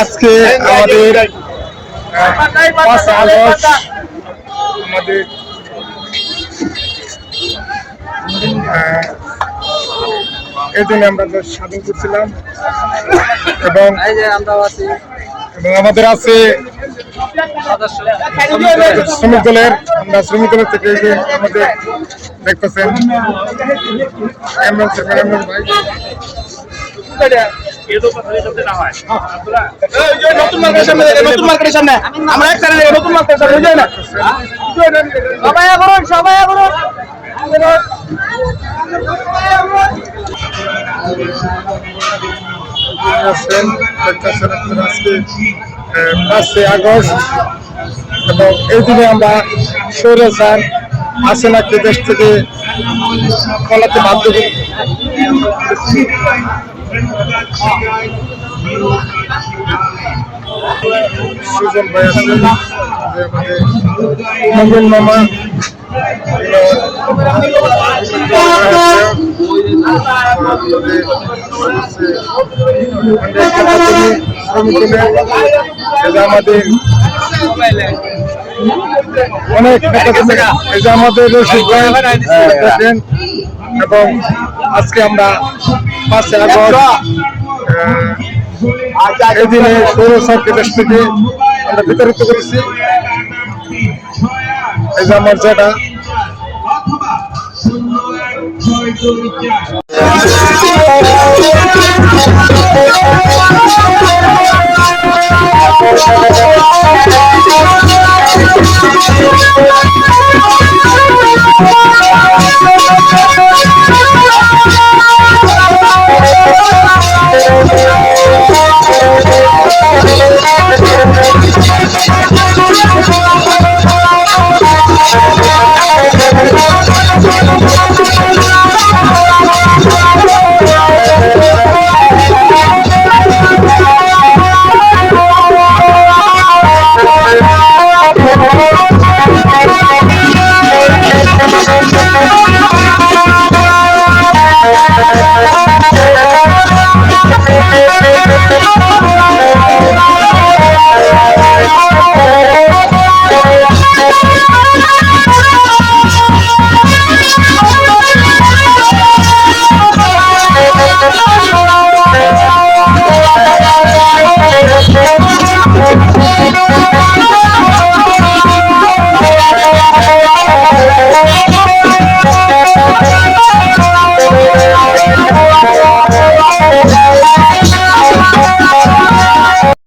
আজকে আমাদের পাঁচ আগস্ট আমাদের এই দিনে আমরা স্বাধীন করছিলাম এবং এবং আমাদের আছে শ্রমিক দলের, আমরা শ্রমিক দলের থেকে আমাদের দেখতেছেন। ভাই। আমরা পাঁচই আগস্ট এবং এই দিনে আমরা স্বৈরাচার আসে নাকি দেশ থেকে বাধ্য সুজন ভাই মামা অনেক নেতা এই যে আমাদের রশিদ ভাই দেখেন। এবং আজকে আমরা পাঁচই আগস্ট এই দিনে সৌর শক্তি দেশটিকে আমরা বিতরিত করেছি। এই যে আমার জেটা Thank you. Thank you.